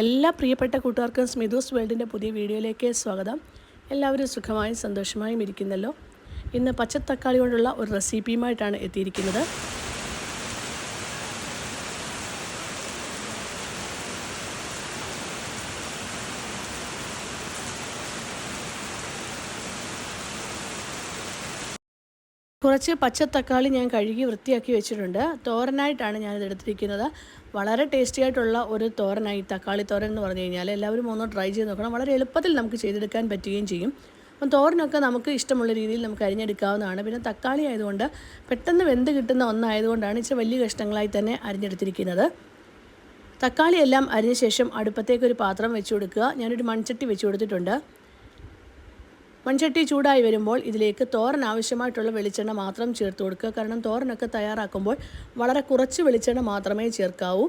എല്ലാ പ്രിയപ്പെട്ട കൂട്ടുകാർക്കും സ്മിതൂസ് വേൾഡിന്റെ പുതിയ വീഡിയോയിലേക്ക് സ്വാഗതം. എല്ലാവരും സുഖമായും സന്തോഷമായും ഇരിക്കുന്നല്ലോ. ഇന്ന് പച്ചത്തക്കാളി കൊണ്ടുള്ള ഒരു റെസിപ്പിയുമായിട്ടാണ് എത്തിയിരിക്കുന്നത്. കുറച്ച് പച്ച തക്കാളി ഞാൻ കഴുകി വൃത്തിയാക്കി വെച്ചിട്ടുണ്ട്. തോരനായിട്ടാണ് ഞാനിത് എടുത്തിരിക്കുന്നത്. വളരെ ടേസ്റ്റി ആയിട്ടുള്ള ഒരു തോരനായി തക്കാളി തോരൻ എന്ന് പറഞ്ഞു കഴിഞ്ഞാൽ എല്ലാവരും ഒന്ന് ട്രൈ ചെയ്ത് നോക്കണം. വളരെ എളുപ്പത്തിൽ നമുക്ക് ചെയ്തെടുക്കാൻ പറ്റുകയും ചെയ്യും. അപ്പം തോരനൊക്കെ നമുക്ക് ഇഷ്ടമുള്ള രീതിയിൽ നമുക്ക് അരിഞ്ഞെടുക്കാവുന്നതാണ്. പിന്നെ തക്കാളി ആയതുകൊണ്ട് പെട്ടെന്ന് വെന്ത് കിട്ടുന്ന ഒന്നായതുകൊണ്ടാണ് ഇച്ചിരി വലിയ കഷ്ണങ്ങളായി തന്നെ അരിഞ്ഞെടുത്തിരിക്കുന്നത്. തക്കാളിയെല്ലാം അരിഞ്ഞ ശേഷം അടുപ്പത്തേക്കൊരു പാത്രം വെച്ച് കൊടുക്കുക. ഞാനൊരു മൺചട്ടി വെച്ച് കൊടുത്തിട്ടുണ്ട്. മൺചട്ടി ചൂടായി വരുമ്പോൾ ഇതിലേക്ക് തോരൻ ആവശ്യമായിട്ടുള്ള വെളിച്ചെണ്ണ മാത്രം ചേർത്ത് കൊടുക്കുക. കാരണം തോരനൊക്കെ തയ്യാറാക്കുമ്പോൾ വളരെ കുറച്ച് വെളിച്ചെണ്ണ മാത്രമേ ചേർക്കാവൂ.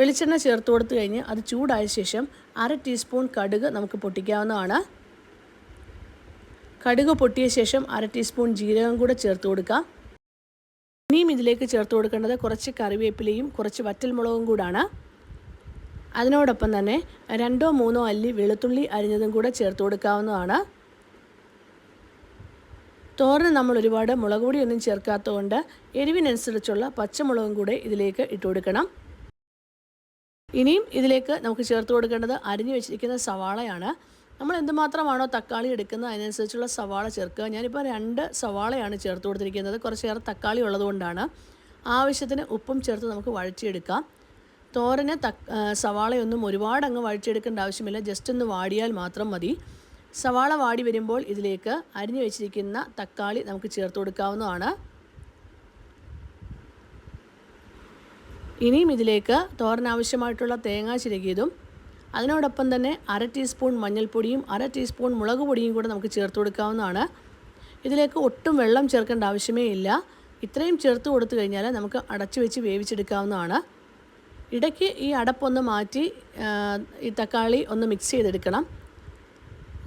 വെളിച്ചെണ്ണ ചേർത്ത് കൊടുത്തു കഴിഞ്ഞ് അത് ചൂടായ ശേഷം അര ടീസ്പൂൺ കടുക് നമുക്ക് പൊട്ടിക്കാവുന്നതാണ്. കടുക് പൊട്ടിയ ശേഷം അര ടീസ്പൂൺ ജീരകം കൂടെ ചേർത്ത് കൊടുക്കാം. ഇനിയും ഇതിലേക്ക് ചേർത്ത് കൊടുക്കേണ്ടത് കുറച്ച് കറിവേപ്പിലയും കുറച്ച് വറ്റൽമുളകും കൂടാണ്. അതിനോടൊപ്പം തന്നെ രണ്ടോ മൂന്നോ അല്ലി വെളുത്തുള്ളി അരിഞ്ഞതും കൂടെ ചേർത്ത് കൊടുക്കാവുന്നതാണ്. തോരന് നമ്മൾ ഒരുപാട് മുളക് പൊടിയൊന്നും ചേർക്കാത്തതുകൊണ്ട് എരിവിനനുസരിച്ചുള്ള പച്ചമുളകും കൂടെ ഇതിലേക്ക് ഇട്ട് കൊടുക്കണം. ഇനിയും ഇതിലേക്ക് നമുക്ക് ചേർത്ത് കൊടുക്കേണ്ടത് അരിഞ്ഞു വെച്ചിരിക്കുന്ന സവാളയാണ്. നമ്മൾ എന്തുമാത്രമാണോ തക്കാളി എടുക്കുന്നത് അതിനനുസരിച്ചുള്ള സവാള ചേർക്കുക. ഞാനിപ്പോൾ രണ്ട് സവാളയാണ് ചേർത്ത് കൊടുത്തിരിക്കുന്നത്. കുറച്ചേറെ തക്കാളി ഉള്ളതുകൊണ്ടാണ്. ആവശ്യത്തിന് ഉപ്പും ചേർത്ത് നമുക്ക് വഴറ്റിയെടുക്കാം. തോരന് തക്ക സവാളയൊന്നും ഒരുപാട് അങ്ങ് വഴിച്ചെടുക്കേണ്ട ആവശ്യമില്ല. ജസ്റ്റ് ഒന്ന് വാടിയാൽ മാത്രം മതി. സവാള വാടി വരുമ്പോൾ ഇതിലേക്ക് അരിഞ്ഞു വെച്ചിരിക്കുന്ന തക്കാളി നമുക്ക് ചേർത്ത് കൊടുക്കാവുന്നതാണ്. ഇനിയും ഇതിലേക്ക് തോരനാവശ്യമായിട്ടുള്ള തേങ്ങ ചിരകിയതും അതിനോടൊപ്പം തന്നെ അര ടീസ്പൂൺ മഞ്ഞൾപ്പൊടിയും അര ടീസ്പൂൺ മുളക് പൊടിയും കൂടെ നമുക്ക് ചേർത്ത് കൊടുക്കാവുന്നതാണ്. ഇതിലേക്ക് ഒട്ടും വെള്ളം ചേർക്കേണ്ട ആവശ്യമേ ഇല്ല. ഇത്രയും ചേർത്ത് കൊടുത്തു കഴിഞ്ഞാൽ നമുക്ക് അടച്ചു വെച്ച് വേവിച്ചെടുക്കാവുന്നതാണ്. ഇടയ്ക്ക് ഈ അടപ്പൊന്ന് മാറ്റി ഈ തക്കാളി ഒന്ന് മിക്സ് ചെയ്തെടുക്കണം.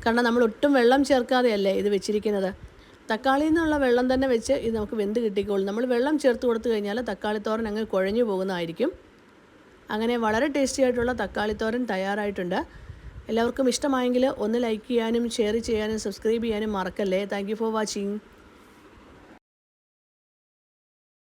കാരണം നമ്മൾ ഒട്ടും വെള്ളം ചേർക്കാതെയല്ലേ ഇത് വെച്ചിരിക്കുന്നത്. തക്കാളിയിൽ നിന്നുള്ള വെള്ളം തന്നെ വെച്ച് ഇത് നമുക്ക് വെന്ത് കിട്ടിക്കോളും. നമ്മൾ വെള്ളം ചേർത്ത് കൊടുത്തു കഴിഞ്ഞാൽ തക്കാളിത്തോരൻ അങ്ങ് കുഴഞ്ഞു പോകുന്നതായിരിക്കും. അങ്ങനെ വളരെ ടേസ്റ്റി ആയിട്ടുള്ള തക്കാളിത്തോരൻ തയ്യാറായിട്ടുണ്ട്. എല്ലാവർക്കും ഇഷ്ടമായെങ്കിൽ ഒന്ന് ലൈക്ക് ചെയ്യാനും ഷെയർ ചെയ്യാനും സബ്സ്ക്രൈബ് ചെയ്യാനും മറക്കല്ലേ. Thank for watching